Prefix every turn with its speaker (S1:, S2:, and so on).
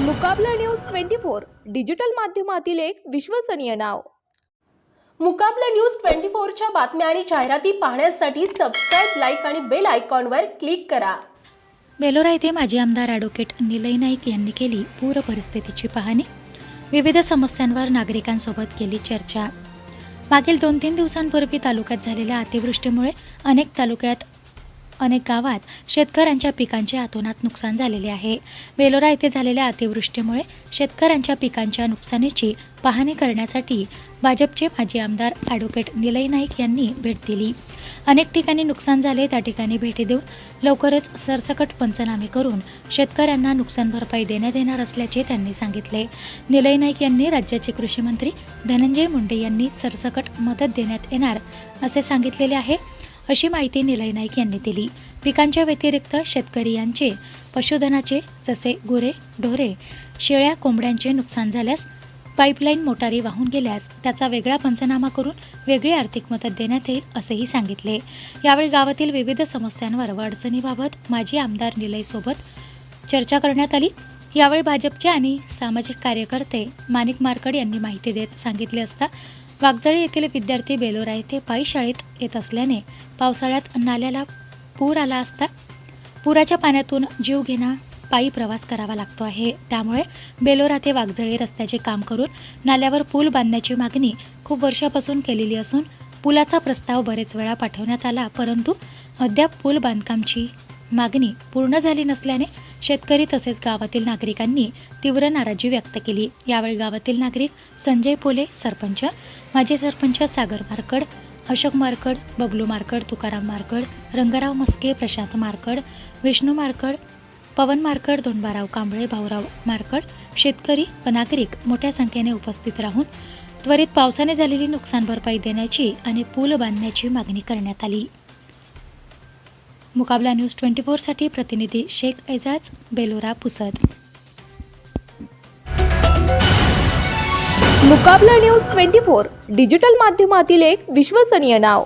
S1: Mukabla news twenty four digital माध्यमातील एक विश्वसनीय नाव.
S2: मुकाबला न्यूज ट्वेंटी फोरच्या बातम्या आणि जाहिराती पाहण्यासाठी सबस्क्राईब लाईक आणि बेल आयकॉनवर क्लिक करा.
S3: बेलोरा येथे माजी आमदार ॲडव्होकेट निलय नाईक यांनी केली पूर परिस्थितीची पाहणी. विविध समस्यांवर नागरिकांसोबत केली चर्चा. मागील दोन तीन दिवसांपूर्वी तालुक्यात झालेल्या अतिवृष्टीमुळे अनेक तालुक्यात अनेक गावात शेतकऱ्यांच्या पिकांचे अतोनात नुकसान झालेले आहे. वेलोरा येथे झालेल्या अतिवृष्टीमुळे शेतकऱ्यांच्या पिकांच्या नुकसानीची पाहणी करण्यासाठी भाजपचे माजी आमदार ॲडव्होकेट निलय नाईक यांनी भेट दिली. अनेक ठिकाणी नुकसान झाले त्या ठिकाणी भेटी देऊन लवकरच सरसकट पंचनामे करून शेतकऱ्यांना नुकसान भरपाई देण्यात येणार असल्याचे त्यांनी सांगितले. निलय नाईक यांनी राज्याचे कृषी मंत्री धनंजय मुंडे यांनी सरसकट मदत देण्यात येणार असे सांगितलेले आहे. अशी माहिती निलय नाईक यांनी दिली. पिकांच्या व्यतिरिक्त शेतकरी यांचे पशुधनाचे जसे गुरे ढोरे शेळ्या कोंबड्यांचे नुकसान झाल्यास पाईपलाईन मोटारी वाहून गेल्यास त्याचा वेगळा पंचनामा करून वेगळी आर्थिक मदत देण्यात येईल असेही सांगितले. यावेळी गावातील विविध समस्यांवर व अडचणीबाबत माजी आमदार निलयसोबत चर्चा करण्यात आली. यावेळी भाजपचे आणि सामाजिक कार्यकर्ते माणिक मारकड यांनी माहिती देत सांगितले असता वागजळी येथील विद्यार्थी बेलोरा येथे पायी शाळेत येत असल्याने पावसाळ्यात नाल्याला पूर आला असता पुराच्या पाण्यातून जीव घेणा पायी प्रवास करावा लागतो आहे. त्यामुळे बेलोरा ते वागजळी रस्त्याचे काम करून नाल्यावर पूल बांधण्याची मागणी खूप वर्षापासून केलेली असून पुलाचा प्रस्ताव बरेच वेळा पाठवण्यात आला परंतु अद्याप पूल बांधकामची मागणी पूर्ण झाली नसल्याने शेतकरी तसेच गावातील नागरिकांनी तीव्र नाराजी व्यक्त केली. यावेळी गावातील नागरिक संजय पोले सरपंच माजी सरपंच सागर मारकड अशोक मारकड बबलू मारकड तुकाराम मारकड रंगराव मस्के प्रशांत मारकड विष्णू मारकड पवन मारकड दोंडबाराव कांबळे भाऊराव मारकड शेतकरी व नागरिक मोठ्या संख्येने उपस्थित राहून त्वरित पावसाने झालेली नुकसान भरपाई देण्याची आणि पूल बांधण्याची मागणी करण्यात आली. मुकाबला न्यूज ट्वेंटी फोरसाठी प्रतिनिधी Shaikh Ejaz Belora Pusad.
S1: Mukabla news twenty four digital माध्यमातील एक विश्वसनीय नाव.